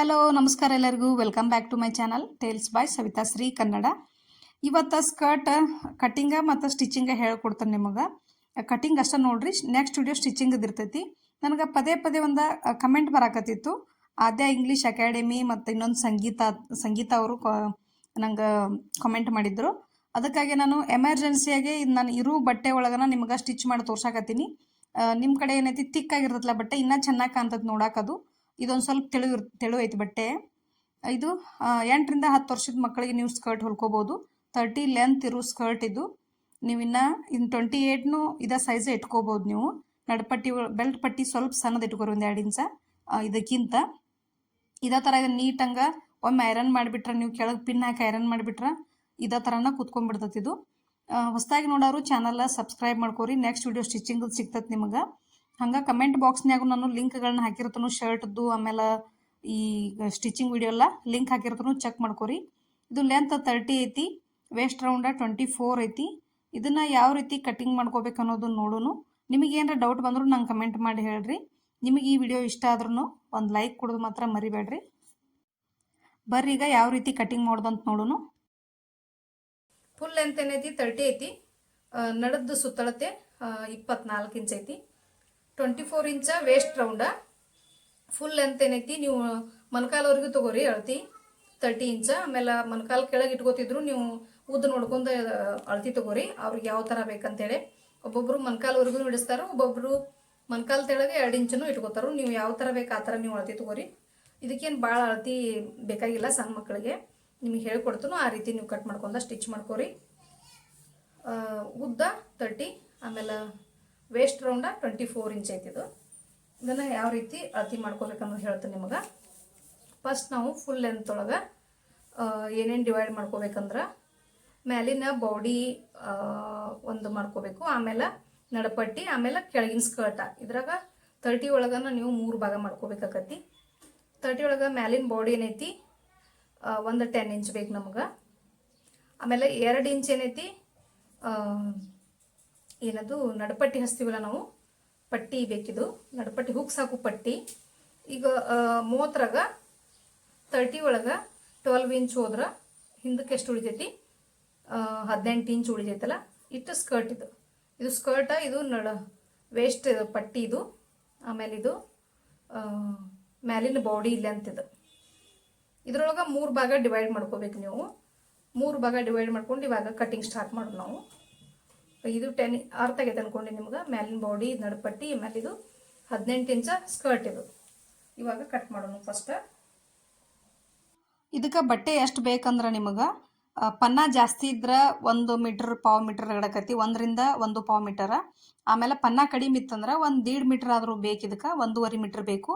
Hello ನಮಸ್ಕಾರ ಎಲ್ಲರಿಗೂ. Welcome back to my channel tales by Savitha Shri Kannada ಇವತ್ತು skirt cutting ಮತ್ತು ಸ್ಟಿಚಿಂಗ ಹೇಳ್ಕೊಡ್ತಾನೆ ನಿಮಗೆ. ಕಟಿಂಗ್ ಅಷ್ಟೇ ನೋಡ್ರಿ ನೆಕ್ಸ್ಟ್ ವಿಡಿಯೋ ಸ್ಟಿಚಿಂಗ್ ಇರ್ತೈತಿ. ನನಗೆ ಪದೇ ಪದೇ ಒಂದು ಕಮೆಂಟ್ ಬರಾಕತ್ತಿತ್ತು. ಆದ್ಯ ಇಂಗ್ಲೀಷ್ ಅಕಾಡೆಮಿ ಮತ್ತು ಇನ್ನೊಂದು ಸಂಗೀತ ಸಂಗೀತ ಅವರು ನಂಗೆ ಕಮೆಂಟ್ ಮಾಡಿದ್ರು. ಅದಕ್ಕಾಗಿ ನಾನು ಎಮರ್ಜೆನ್ಸಿಯಾಗಿ ನಾನು ಇರೋ ಬಟ್ಟೆ ಒಳಗನ ನಿಮ್ಗೆ ಸ್ಟಿಚ್ ಮಾಡಿ ತೋರ್ಸಾಕತ್ತೀನಿ. ನಿಮ್ಮ ಕಡೆ ಏನೈತಿ ತಿಕ್ಕಾಗಿರ್ತೈತಲ್ಲ ಬಟ್ಟೆ, ಇನ್ನೂ ಚೆನ್ನಾಗಿ ಕಾಣ್ತದೆ ನೋಡಾಕದು ಇದೊಂದು ಸ್ವಲ್ಪ ತೆಳು ತೆಳು ಐತಿ ಬಟ್ಟೆ. ಇದು ಎಂಟರಿಂದ ಹತ್ತು ವರ್ಷದ ಮಕ್ಕಳಿಗೆ ನೀವು ಸ್ಕರ್ಟ್ ಹೊಲ್ಕೋಬೋದು. ತರ್ಟಿ ಲೆಂತ್ ಇರೋ ಸ್ಕರ್ಟ್ ಇದು. ನೀವು ಇನ್ನು ಇನ್ನು ಟ್ವೆಂಟಿ ಏಯ್ಟ್ನು ಇದೇ ಸೈಜ್ ಇಟ್ಕೋಬೋದು ನೀವು. ನಡ್ಪಟ್ಟಿ ಬೆಲ್ಟ್ ಪಟ್ಟಿ ಸ್ವಲ್ಪ ಸಣ್ಣದ ಇಟ್ಕೋರಿ ಒಂದು ಎರಡು ಇಂಚ ಇದಕ್ಕಿಂತ. ಇದೇ ಥರ ಇದನ್ನು ನೀಟಂಗೆ ಒಮ್ಮೆ ಐರನ್ ಮಾಡಿಬಿಟ್ರೆ, ನೀವು ಕೆಳಗೆ ಪಿನ್ ಹಾಕಿ ಐರನ್ ಮಾಡಿಬಿಟ್ರೆ ಇದೇ ಥರನ ಕೂತ್ಕೊಂಡ್ಬಿಡ್ತೈತಿ ಇದು. ಹೊಸದಾಗಿ ನೋಡೋರು ಚಾನಲ್ ಸಬ್ಸ್ಕ್ರೈಬ್ ಮಾಡ್ಕೋರಿ. ನೆಕ್ಸ್ಟ್ ವಿಡಿಯೋ ಸ್ಟಿಚಿಂಗ್ ಸಿಗ್ತದೆ ನಿಮಗೆ. ಹಂಗೆ ಕಮೆಂಟ್ ಬಾಕ್ಸ್ನ್ಯಾಗ ನಾನು ಲಿಂಕ್ಗಳನ್ನ ಹಾಕಿರ್ತನು ಶರ್ಟ್ದು ಆಮೇಲೆ ಈ ಸ್ಟಿಚಿಂಗ್ ವಿಡಿಯೋ ಎಲ್ಲ ಲಿಂಕ್ ಹಾಕಿರ್ತನು ಚೆಕ್ ಮಾಡ್ಕೊರಿ. ಇದು ಲೆಂತ್ ತರ್ಟಿ ಐತಿ ವೇಸ್ಟ್ ರೌಂಡ ಟ್ವೆಂಟಿ ಫೋರ್ ಐತಿ. ಇದನ್ನು ಯಾವ ರೀತಿ ಕಟಿಂಗ್ ಮಾಡ್ಕೋಬೇಕು ಅನ್ನೋದು ನೋಡೋನು. ನಿಮಗೆ ಏನಾರ ಡೌಟ್ ಬಂದರೂ ನಂಗೆ ಕಮೆಂಟ್ ಮಾಡಿ ಹೇಳ್ರಿ. ನಿಮಗೆ ಈ ವಿಡಿಯೋ ಇಷ್ಟ ಆದ್ರೂ ಒಂದು ಲೈಕ್ ಕೊಡೋದು ಮಾತ್ರ ಮರಿಬೇಡ್ರಿ. ಬರ್ರಿ ಈಗ ಯಾವ ರೀತಿ ಕಟಿಂಗ್ ಮಾಡೋದಂತ ನೋಡೋನು. ಫುಲ್ ಲೆಂತ್ ಏನೈತಿ ತರ್ಟಿ ಐತಿ. ನಡದ್ದು ಸುತ್ತಳತೆ ಇಪ್ಪತ್ನಾಲ್ಕು ಇಂಚ್ ಐತಿ. Twenty four inch waist round full length ಏನೈತಿ, ನೀವು ಮೊಣಕಾಲವರೆಗೂ ತಗೋರಿ, ಅಳತಿ ತರ್ಟಿ ಇಂಚ. ಆಮೇಲೆ ಮೊಣಕಾಲು ಕೆಳಗೆ ಇಟ್ಕೋತಿದ್ರು, ನೀವು ಉದ್ದ ನೋಡ್ಕೊಂಡು ಅಳತಿ ತಗೋರಿ, ಅವ್ರಿಗೆ ಯಾವ ಥರ ಬೇಕಂತೇಳಿ. ಒಬ್ಬೊಬ್ರು ಮೊಣಕಾಲ್ವರೆಗೂ ಹಿಡಿಸ್ತಾರೆ ಒಬ್ಬೊಬ್ಬರು ಮೊಣಕಾಲು ತೆಳಗೆ ಎರಡು ಇಂಚನೂ ಇಟ್ಕೋತಾರೆ. ನೀವು ಯಾವ ಥರ ಬೇಕು ಆ ಥರ ನೀವು ಅಳತಿ ತಗೋರಿ. ಇದಕ್ಕೇನು ಭಾಳ ಅಳತಿ ಬೇಕಾಗಿಲ್ಲ ಸಣ್ಣ ಮಕ್ಕಳಿಗೆ. ನಿಮಗೆ ಹೇಳ್ಕೊಡ್ತೂ ಆ ರೀತಿ ನೀವು ಕಟ್ ಮಾಡ್ಕೊಂಡ ಸ್ಟಿಚ್ ಮಾಡ್ಕೋರಿ. ಉದ್ದ ತರ್ಟಿ ಆಮೇಲೆ waist round twenty four inch ಐತಿದು ಇದನ್ನು ಯಾವ ರೀತಿ ಅಳತಿ ಮಾಡ್ಕೋಬೇಕನ್ನೋದು ಹೇಳ್ತೀನಿ ನಿಮಗೆ. ಫಸ್ಟ್ ನಾವು ಫುಲ್ ಲೆಂತ್ ಒಳಗೆ ಏನೇನು ಡಿವೈಡ್ ಮಾಡ್ಕೋಬೇಕಂದ್ರೆ ಮ್ಯಾಲಿನ ಬಾಡಿ ಒಂದು ಮಾಡ್ಕೋಬೇಕು. ಆಮೇಲೆ ನಡಪಟ್ಟಿ, ಆಮೇಲೆ ಕೆಳಗಿನ ಸ್ಕರ್ಟ ಇದ್ರಾಗ ತರ್ಟಿ ಒಳಗನ ನೀವು ಮೂರು ಭಾಗ ಮಾಡ್ಕೋಬೇಕಾಕತಿ ತರ್ಟಿ ಒಳಗೆ ಮ್ಯಾಲಿನ ಬಾಡಿ ಏನೈತಿ? ಒಂದು ಟೆನ್ ಇಂಚ್ ಬೇಕು ನಮ್ಗೆ. ಆಮೇಲೆ ಎರಡು ಇಂಚ್ ಏನೈತಿ? ಏನದು, ನಡಪಟ್ಟಿ ಹಚ್ತೀವಲ್ಲ ನಾವು. ಪಟ್ಟಿ ಬೇಕಿದು. ನಡಪಟ್ಟಿ ಹುಕ್ಸ್ ಸಾಕು ಪಟ್ಟಿ. ಈಗ ಮೂವತ್ತರಾಗ ತರ್ಟಿ ಒಳಗೆ ಟ್ವೆಲ್ವ್ ಇಂಚ್ ಹೋದ್ರೆ ಹಿಂದಕ್ಕೆ ಎಷ್ಟು ಉಳಿತೈತಿ? ಹದಿನೆಂಟು ಇಂಚ್ ಉಳಿತೈತಲ್ಲ, ಇಟ್ಟು ಸ್ಕರ್ಟ್ ಇದು. ಇದು ಸ್ಕರ್ಟ ಇದು ನಡ ವೇಸ್ಟ್ ಪಟ್ಟಿ ಇದು. ಆಮೇಲೆ ಇದು ಮ್ಯಾಲಿನ ಬಾಡಿ ಲೆಂತ್ ಇದು. ಇದ್ರೊಳಗೆ ಮೂರು ಭಾಗ ಡಿವೈಡ್ ಮಾಡ್ಕೋಬೇಕು ನೀವು. ಮೂರು ಭಾಗ ಡಿವೈಡ್ ಮಾಡ್ಕೊಂಡು ಇವಾಗ ಕಟಿಂಗ್ ಸ್ಟಾರ್ಟ್ ಮಾಡೋದು ನಾವು. ಇದು ಟೆನ್ ಅರ್ಥ ಆಗೈತೆ ಅನ್ಕೊಂಡು ನಿಮ್ಗೆ. ಮ್ಯಾಲಿನ ಬಾಡಿ ನಡುಪಟ್ಟಿ ಆಮೇಲೆ ಇದು ಹದಿನೆಂಟು ಇಂಚ ಸ್ಕರ್ಟ್ ಇದು. ಇವಾಗ ಕಟ್ ಮಾಡೋಣ ಫಸ್ಟ್ ಇದಕ್ಕೆ ಬಟ್ಟೆ ಎಷ್ಟು ಬೇಕಂದ್ರೆ ನಿಮಗೆ? ಪನ್ನ ಜಾಸ್ತಿ ಇದ್ರೆ ಒಂದು ಮೀಟ್ರ್ ಪಾವ್ ಮೀಟರ್ ಗಡಕತಿ ಒಂದರಿಂದ ಒಂದು ಪಾವ್ ಮೀಟರ್ ಆಮೇಲೆ ಪನ್ನ ಕಡಿಮೆ ಇತ್ತಂದ್ರೆ ಒಂದು ದೀಡ್ ಮೀಟರ್ ಆದರೂ ಬೇಕು ಇದಕ್ಕೆ ಒಂದೂವರೆ ಮೀಟರ್ ಬೇಕು.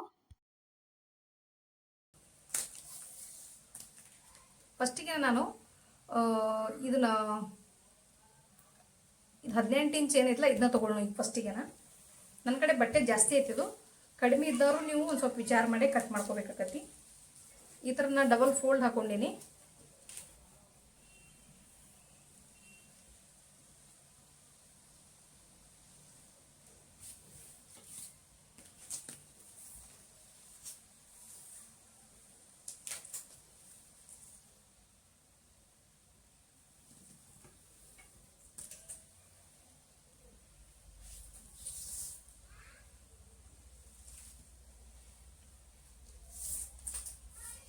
ಫಸ್ಟಿಗೆ ನಾನು ಇದನ್ನ ಇದು ಹದಿನೆಂಟು ಇಂಚ್ ಏನೈತಲ್ಲ ಇದನ್ನ ತೊಗೊಳ್ಳೋಣ ಈಗ ಫಸ್ಟಿಗೆನ ನನ್ನ ಕಡೆ ಬಟ್ಟೆ ಜಾಸ್ತಿ ಐತಿದು ಕಡಿಮೆ ಇದ್ದವರು ನೀವು ಒಂದು ಸ್ವಲ್ಪ ವಿಚಾರ ಮಾಡಿ ಕಟ್ ಮಾಡ್ಕೋಬೇಕಾಗತ್ತಿ ಈ ಥರ ನಾನು ಡಬಲ್ ಫೋಲ್ಡ್ ಹಾಕೊಂಡೀನಿ.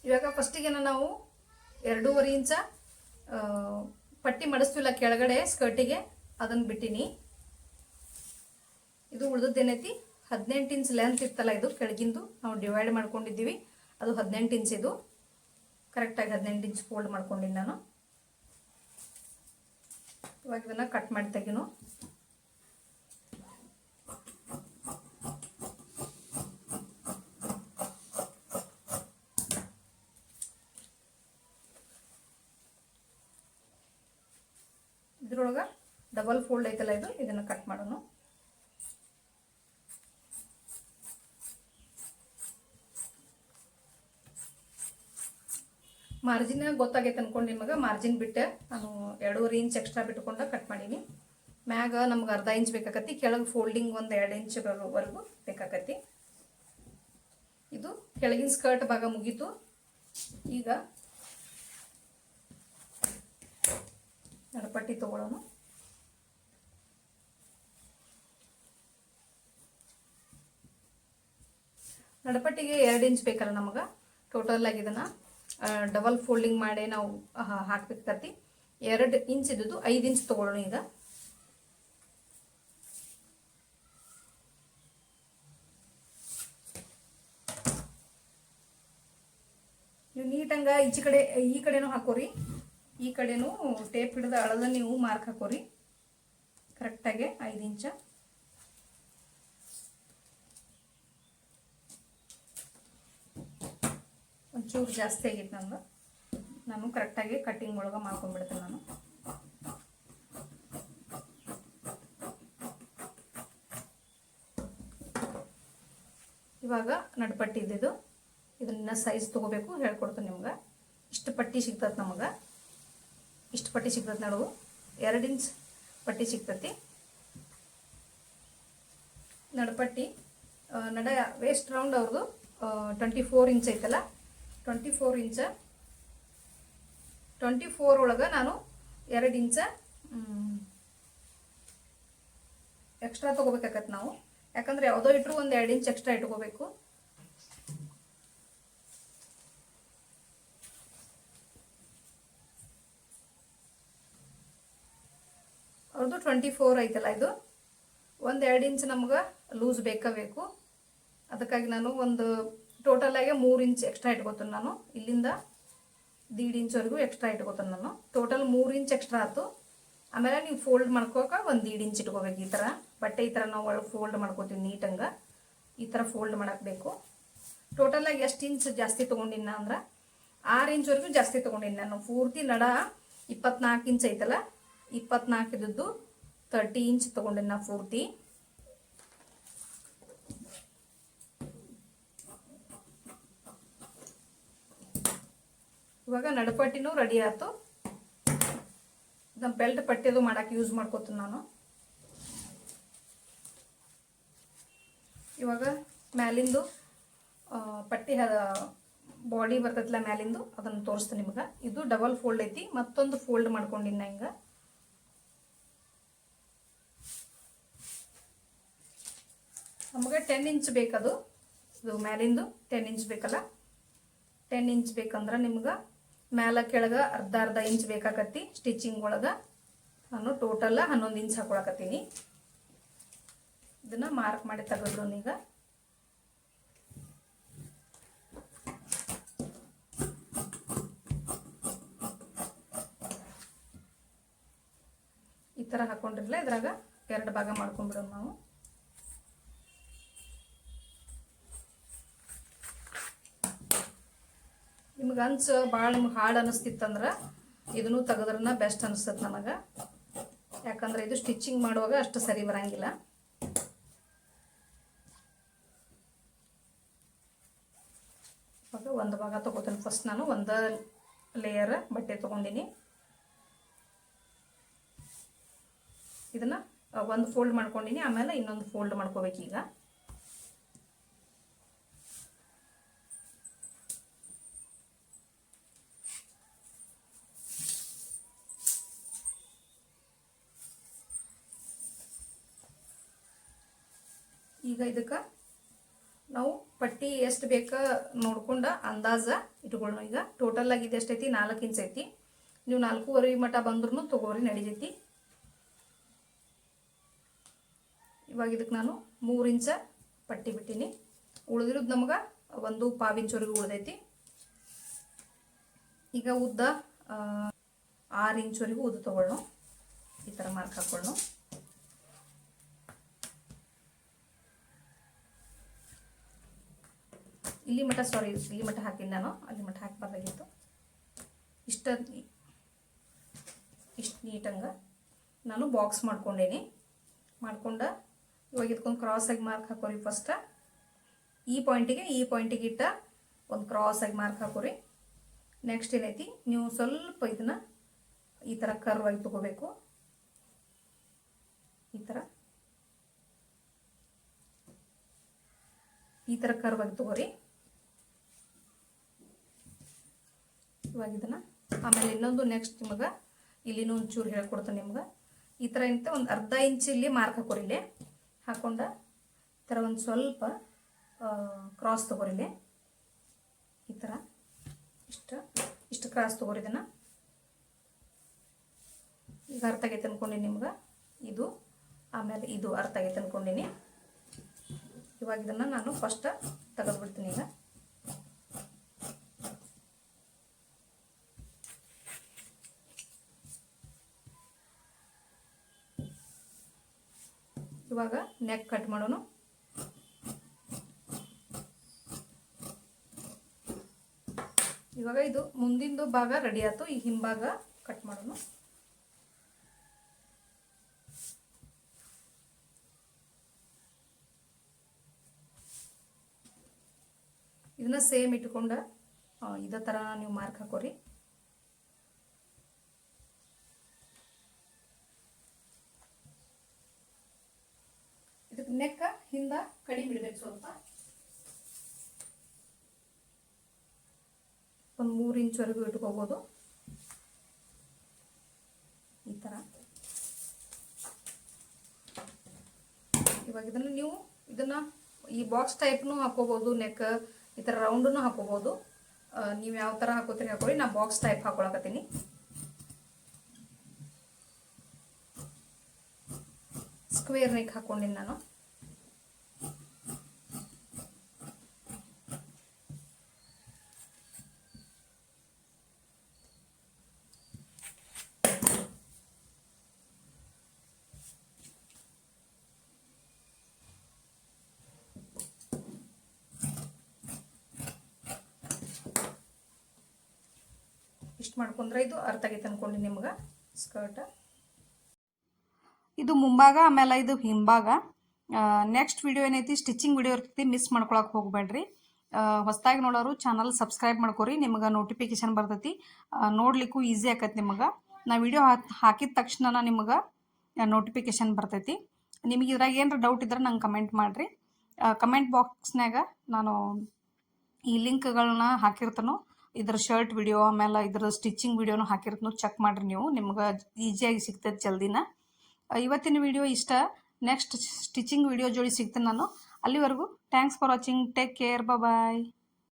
ಇವಾಗ ಫಸ್ಟಿಗೆ ನಾವು ಎರಡೂವರೆ ಇಂಚ ಪಟ್ಟಿ ಮಡಿಸ್ತಿಲ್ಲ ಕೆಳಗಡೆ ಸ್ಕರ್ಟಿಗೆ ಅದನ್ನು ಬಿಟ್ಟಿನಿ. ಇದು ಉಳಿದದ್ದೇನೈತಿ ಹದಿನೆಂಟು ಇಂಚ್ ಲೆಂತ್ ಇತ್ತಲ್ಲ ಇದು, ಕೆಳಗಿಂದು ನಾವು ಡಿವೈಡ್ ಮಾಡ್ಕೊಂಡಿದ್ದೀವಿ. ಅದು ಹದಿನೆಂಟು ಇಂಚ್ ಇದು. ಕರೆಕ್ಟಾಗಿ ಹದಿನೆಂಟು ಇಂಚ್ ಫೋಲ್ಡ್ ಮಾಡ್ಕೊಂಡಿನಿ ನಾನು. ಇವಾಗ ಇದನ್ನು ಕಟ್ ಮಾಡಿ ತೆಗಿನು ಇದ್ರೊಳಗೆ ಡಬಲ್ ಫೋಲ್ಡ್ ಐತಲ್ಲ ಇದು ಇದನ್ನು ಕಟ್ ಮಾಡೋಣ ಮಾರ್ಜಿನ್ ಗೊತ್ತಾಗೈತೆ ಅನ್ಕೊಂಡು ನಿಮಗೆ ಮಾರ್ಜಿನ್ ಬಿಟ್ಟೆ. ನಾನು ಎರಡೂವರೆ ಇಂಚ್ ಎಕ್ಸ್ಟ್ರಾ ಬಿಟ್ಕೊಂಡು ಕಟ್ ಮಾಡೀನಿ. ಮ್ಯಾಗ ನಮ್ಗೆ ಅರ್ಧ ಇಂಚ್ ಬೇಕಾಕತಿ, ಕೆಳಗೆ ಫೋಲ್ಡಿಂಗ್ ಒಂದು ಎರಡು ಇಂಚ್ ವರೆಗೂ ಬೇಕಾಕತಿ. ಇದು ಕೆಳಗಿನ ಸ್ಕರ್ಟ್ ಭಾಗ ಮುಗೀತು. ಈಗ ನಡಪಟ್ಟಿ ತಗೊಳ್ಳೋಣ ನಡಪಟ್ಟಿಗೆ ಎರಡು ಇಂಚ್ ಬೇಕಲ್ಲ ನಮಗೆ? ಟೋಟಲ್ ಆಗಿ ಇದನ್ನು ಡಬಲ್ ಫೋಲ್ಡಿಂಗ್ ಮಾಡಿ ನಾವು ಹಾಕ್ಬೇಕಾಗತ್ತಿ. ಎರಡು ಇಂಚ್ ಇದ್ದು ಐದು ಇಂಚ್ ತಗೊಳ್ಳೋಣ ಈಗ. ನೀವು ನೀಟಂಗ ಈಚೆ ಕಡೆ, ಈ ಕಡೆನೂ ಹಾಕೋರಿ. ಈ ಕಡೆನೂ ಟೇಪ್ ಹಿಡಿದ ಅಳದ ನೀವು ಮಾರ್ಕ್ ಹಾಕೋರಿ. ಕರೆಕ್ಟಾಗಿ ಐದು ಇಂಚ ಒಂಚೂರು ಜಾಸ್ತಿ ಆಗಿತ್ತು ನಂದು. ನಾನು ಕರೆಕ್ಟಾಗಿ ಕಟ್ಟಿಂಗ್ ಒಳಗೆ ಮಾಡ್ಕೊಂಡ್ಬಿಡ್ತೇನೆ ನಾನು. ಇವಾಗ ನಡ್ಪಟ್ಟಿ ಇದ್ದಿದ್ದು. ಇದನ್ನ ಸೈಜ್ ತೊಗೋಬೇಕು ಹೇಳ್ಕೊಡ್ತೀನಿ ನಿಮ್ಗೆ. ಇಷ್ಟು ಪಟ್ಟಿ ಸಿಗ್ತದೆ ನಮಗೆ. ಇಷ್ಟು ಪಟ್ಟಿ ಸಿಗ್ತದೆ ನಡುವು ಎರಡು ಇಂಚ್ ಪಟ್ಟಿ ಸಿಗ್ತತಿ. ನಡಪಟ್ಟಿ ನಡ ವೇಸ್ಟ್ ರೌಂಡ್ ಅವ್ರದ್ದು ಟ್ವೆಂಟಿ ಫೋರ್ ಇಂಚ್ ಐತಲ್ಲ? Twenty four inch, twenty four ಒಳಗೆ ನಾನು ಎರಡು ಇಂಚ ಎಕ್ಸ್ಟ್ರಾ ತೊಗೋಬೇಕಾಗತ್ತೆ ನಾವು. ಯಾಕಂದ್ರೆ ಯಾವುದೋ ಇಟ್ಟರು ಒಂದು ಎರಡು ಇಂಚ್ ಎಕ್ಸ್ಟ್ರಾ ಇಟ್ಕೋಬೇಕು. ಅವ್ರದ್ದು ಟ್ವೆಂಟಿ ಫೋರ್ ಐತಲ್ಲ ಇದು. ಒಂದು ಎರಡು ಇಂಚ್ ನಮ್ಗೆ ಲೂಸ್ ಬೇಕೇ ಅದಕ್ಕಾಗಿ ನಾನು ಒಂದು ಟೋಟಲ್ ಆಗಿ ಮೂರು ಇಂಚ್ ಎಕ್ಸ್ಟ್ರಾ ಇಟ್ಕೋತೀನಿ ನಾನು. ಇಲ್ಲಿಂದ ದೀಡ್ ಇಂಚ್ವರೆಗೂ ಎಕ್ಸ್ಟ್ರಾ ಇಟ್ಕೋತೀನಿ ನಾನು. ಟೋಟಲ್ ಮೂರು ಇಂಚ್ ಎಕ್ಸ್ಟ್ರಾ ಆಯ್ತು. ಆಮೇಲೆ ನೀವು ಫೋಲ್ಡ್ ಮಾಡ್ಕೋಕ ಒಂದು ದೀಡ್ ಇಂಚ್ ಇಟ್ಕೋಬೇಕು ಈ ಥರ ಬಟ್ಟೆ ಈ ಥರ ನಾವು ಒಳಗೆ ಫೋಲ್ಡ್ ಮಾಡ್ಕೋತೀವಿ ನೀಟಂಗೆ ಈ ಥರ ಫೋಲ್ಡ್ ಮಾಡಬೇಕು ಟೋಟಲಾಗಿ ಎಷ್ಟು ಇಂಚ್ ಜಾಸ್ತಿ ತೊಗೊಂಡಿನ ಅಂದ್ರೆ ಆರು ಇಂಚ್ವರೆಗೂ ಜಾಸ್ತಿ ತೊಗೊಂಡಿನಿ ನಾನು. ಪೂರ್ತಿ ನಡ ಇಪ್ಪತ್ನಾಲ್ಕು ಇಂಚ್ ಐತಲ್ಲ? ಇಪ್ಪತ್ನಾಲ್ಕು ಇದ್ದದ್ದು ತರ್ಟಿ ಇಂಚ್ ತೊಗೊಂಡಿನ ಪೂರ್ತಿ. ಇವಾಗ ನಡುಪಟ್ಟಿನೂ ರೆಡಿ ಆಯ್ತು. ನಮ್ಮ ಬೆಲ್ಟ್ ಪಟ್ಟಿದು ಮಾಡಕ್ಕೆ ಯೂಸ್ ಮಾಡ್ಕೋತೀನಿ ನಾನು. ಇವಾಗ ಮ್ಯಾಲಿಂದು ಪಟ್ಟಿ ಬಾಡಿ ಬರ್ತೈತಿಲ್ಲ ಮ್ಯಾಲಿಂದು, ಅದನ್ನು ತೋರಿಸ್ತೀನಿ ನಿಮ್ಗೆ. ಇದು ಡಬಲ್ ಫೋಲ್ಡ್ ಐತಿ, ಮತ್ತೊಂದು ಫೋಲ್ಡ್ ಮಾಡ್ಕೊಂಡಿನ ಹಿಂಗೆ. ನಮಗೆ ಟೆನ್ ಇಂಚ್ ಬೇಕದು. ಇದು ಮ್ಯಾಲಿಂದು ಟೆನ್ ಇಂಚ್ ಬೇಕಲ್ಲ. ಟೆನ್ ಇಂಚ್ ಬೇಕಂದ್ರೆ ನಿಮ್ಗೆ ಮ್ಯಾಲ ಕೆಳಗೆ ಅರ್ಧ ಅರ್ಧ ಇಂಚ್ ಬೇಕಾಕತ್ತಿ ಸ್ಟಿಚಿಂಗ್ ಒಳಗೆ ನಾನು ಟೋಟಲ್ ಹನ್ನೊಂದು ಇಂಚ್ ಹಾಕೊಳಕತ್ತೀನಿ. ಇದನ್ನ ಮಾರ್ಕ್ ಮಾಡಿ ತೆಗೆದ್ರು ಈಗ ಈ ಥರ ಹಾಕೊಂಡಿರಲ್ಲ ಇದ್ರಾಗ ಎರಡು ಭಾಗ ಮಾಡ್ಕೊಂಡ್ಬಿಡೋಣ ನಾವು. ನಿಮ್ಗೆ ಅನ್ಸ ಭಾಳ ನಿಮ್ಗೆ ಹಾರ್ಡ್ ಅನ್ನಿಸ್ತಿತ್ತಂದ್ರೆ ಇದನ್ನು ತೆಗೆದ್ರನ್ನ ಬೆಸ್ಟ್ ಅನಿಸ್ತದೆ ನನಗೆ ಯಾಕಂದ್ರೆ ಇದು ಸ್ಟಿಚಿಂಗ್ ಮಾಡುವಾಗ ಅಷ್ಟು ಸರಿ ಬರಂಗಿಲ್ಲ. ಇವಾಗ ಒಂದು ಭಾಗ ತೊಗೋತೀನಿ ಫಸ್ಟ್ ನಾನು, ಒಂದು ಲೇಯರ್ ಬಟ್ಟೆ ತೊಗೊಂಡಿನಿ. ಇದನ್ನು ಒಂದು ಫೋಲ್ಡ್ ಮಾಡ್ಕೊಂಡಿನಿ, ಆಮೇಲೆ ಇನ್ನೊಂದು ಫೋಲ್ಡ್ ಮಾಡ್ಕೋಬೇಕೀಗ. ಈಗ ಇದಕ್ಕೆ ನಾವು ಪಟ್ಟಿ ಎಷ್ಟು ಬೇಕಾ ನೋಡ್ಕೊಂಡು ಅಂದಾಜ ಇಟ್ಕೊಳ್ಳೋಣ ಈಗ ಟೋಟಲ್ ಆಗಿ ಇದು ಎಷ್ಟೈತಿ? ನಾಲ್ಕು ಇಂಚ್ ಐತಿ. ನೀವು ನಾಲ್ಕೂವರೆ ಮಠ ಬಂದ್ರೂ ತಗೋರಿ, ನಡಿತೈತಿ. ಇವಾಗ ಇದಕ್ಕೆ ನಾನು ಮೂರು ಇಂಚ ಪಟ್ಟಿ ಬಿಟ್ಟೀನಿ. ಉಳಿದಿರೋದು ನಮ್ಗೆ ಒಂದು ಪಾವಿಂಚವರೆಗೂ ಉಳ್ದೈತಿ. ಈಗ ಉದ್ದ ಆರು ಇಂಚ್ವರೆಗೂ ಉದ್ದ ತೊಗೊಳ್ಳೋ ಈ ಥರ ಮಾರ್ಕ್ ಹಾಕೊಳ್ಳೋಣ ಇಲ್ಲಿ ಮಠ ಸಾರಿ ಇಲ್ಲಿ ಮಠ ಹಾಕಿನಿ ನಾನು. ಅಲ್ಲಿ ಮಠ ಹಾಕಬಾರ್ದಾಗಿತ್ತು ಇಷ್ಟ ಇಷ್ಟು ನೀಟಂಗೆ ನಾನು ಬಾಕ್ಸ್ ಮಾಡ್ಕೊಂಡೇನಿ. ಮಾಡ್ಕೊಂಡ ಇವಾಗ ಇದಕ್ಕೊಂದು ಕ್ರಾಸಾಗಿ ಮಾರ್ಕ್ ಹಾಕೋರಿ ಫಸ್ಟ್ ಈ ಪಾಯಿಂಟಿಗೆ ಈ ಪಾಯಿಂಟಿಗೆ ಇಟ್ಟ ಒಂದು ಕ್ರಾಸಾಗಿ ಮಾರ್ಕ್ ಹಾಕೋರಿ. ನೆಕ್ಸ್ಟ್ ಏನೈತಿ? ನೀವು ಸ್ವಲ್ಪ ಇದನ್ನ ಈ ಥರ ಆಗಿ ತಗೋಬೇಕು. ಈ ಥರ ಈ ಥರ ಕರ್ವ್ ಆಗಿ ತಗೋರಿ. ಇವಾಗ ಇದನ್ನು ಆಮೇಲೆ ಇನ್ನೊಂದು ನೆಕ್ಸ್ಟ್ ನಿಮಗೆ ಇಲ್ಲಿನೂ ಒಂಚೂರು ಹೇಳ್ಕೊಡ್ತೇನೆ ನಿಮ್ಗೆ. ಈ ಥರ ಇಂತ ಒಂದು ಅರ್ಧ ಇಂಚ್ ಇಲ್ಲಿ ಮಾರ್ಕ್ ಹಾಕೋರಿ ಇಲ್ಲಿ. ಹಾಕೊಂಡ ಈ ಥರ ಒಂದು ಸ್ವಲ್ಪ ಕ್ರಾಸ್ ತೊಗೊರಿ ಇಲ್ಲಿ. ಈ ಥರ ಇಷ್ಟು ಇಷ್ಟು ಕ್ರಾಸ್ ತೊಗೊರಿ ಇದನ್ನು. ಈಗ ಅರ್ಥ ಆಗೈತೆ ಅನ್ಕೊಂಡಿ ನಿಮ್ಗೆ. ಇದು, ಆಮೇಲೆ ಇದು ಅರ್ಥ ಆಗೈತೆ ಅಂದ್ಕೊಂಡಿನಿ ಇವಾಗ ಇದನ್ನು ನಾನು ಫಸ್ಟ್ ತೆಗೆದ್ಬಿಡ್ತೀನಿ ಈಗ ಇವಾಗ ನೆಕ್ ಕಟ್ ಮಾಡೋಣ ಇವಾಗ ಇದು ಮುಂದಿಂದು ಭಾಗ ರೆಡಿ ಆಯ್ತು, ಈ ಹಿಂಭಾಗ ಕಟ್ ಮಾಡೋಣ ಇದನ್ನ ಸೇಮ್ ಇಟ್ಕೊಂಡ ಇದೇ ಥರ ನೀವು ಮಾರ್ಕ್ ಹಾಕೋರಿ. ನೆಕ್ಕ ಹಿಂದ ಕಡಿಮೆ ಬಿಡ್ಬೇಕು ಸ್ವಲ್ಪ. ಒಂದು ಮೂರು ಇಂಚ್ವರೆಗೂ ಇಟ್ಕೋಬೋದು. ಈ ಥರ ಇವಾಗ ಇದನ್ನು ನೀವು ಇದನ್ನು ಈ ಬಾಕ್ಸ್ ಟೈಪ್ನು ಹಾಕೋಬೋದು ನೆಕ್ ಈ ಥರ ರೌಂಡನ್ನು ಹಾಕೋಬೋದು. ನೀವು ಯಾವ ಥರ ಹಾಕೋತೀರಿ ಹಾಕೊಳ್ಳಿ, ನಾ ಬಾಕ್ಸ್ ಟೈಪ್ ಹಾಕೊಳಕತ್ತೀನಿ. ಸ್ಕ್ವೇರ್ ನೆಕ್ ಹಾಕೊಂಡಿನಿ ನಾನು. ಇಷ್ಟು ಮಾಡ್ಕೊಂಡ್ರೆ ಇದು ಅರ್ಥ ಆಗೈತೆ ಅನ್ಕೊಂಡು ನಿಮ್ಗೆ. ಸ್ಕರ್ಟ್ ಇದು ಮುಂಭಾಗ, ಆಮೇಲೆ ಇದು ಹಿಂಭಾಗ. ನೆಕ್ಸ್ಟ್ ವಿಡಿಯೋ ಏನೈತಿ ಸ್ಟಿಚಿಂಗ್ ವಿಡಿಯೋ ಇರ್ತೈತಿ ಮಿಸ್ ಮಾಡ್ಕೊಳಕ್ಕೆ ಹೋಗ್ಬೇಡ್ರಿ. ಹೊಸದಾಗಿ ನೋಡೋರು ಚಾನಲ್ ಸಬ್ಸ್ಕ್ರೈಬ್ ಮಾಡ್ಕೊರಿ, ನಿಮ್ಗೆ ನೋಟಿಫಿಕೇಶನ್ ಬರ್ತೈತಿ. ನೋಡ್ಲಿಕ್ಕೂ ಈಸಿ ಆಕೈತಿ ನಿಮಗೆ. ನಾ ವಿಡಿಯೋ ಹಾಕಿದ ತಕ್ಷಣ ನಿಮ್ಗೆ ನೋಟಿಫಿಕೇಶನ್ ಬರ್ತೈತಿ. ನಿಮಗೆ ಇದ್ರಾಗ ಏನಾರ ಡೌಟ್ ಇದ್ರೆ ನಂಗೆ ಕಮೆಂಟ್ ಮಾಡಿರಿ. ಕಮೆಂಟ್ ಬಾಕ್ಸ್ನಾಗ ನಾನು ಈ ಲಿಂಕ್ಗಳನ್ನ ಹಾಕಿರ್ತಾನೋ ಇದ್ರ ಶರ್ಟ್ ವಿಡಿಯೋ ಆಮೇಲೆ ಇದ್ರ ಸ್ಟಿಚಿಂಗ್ ವಿಡಿಯೋನು ಹಾಕಿರ್ತಾನೋ ಚೆಕ್ ಮಾಡಿರಿ ನೀವು. ನಿಮ್ಗೆ ಈಸಿಯಾಗಿ ಸಿಗ್ತದೆ ಜಲ್ದಿನ. ಇವತ್ತಿನ ವಿಡಿಯೋ ಇಷ್ಟ. ನೆಕ್ಸ್ಟ್ ಸ್ಟಿಚಿಂಗ್ ವಿಡಿಯೋ ಜೋಡಿ ಸಿಗ್ತೇನೆ ನಾನು. ಅಲ್ಲಿವರೆಗೂ thanks for watching take care bye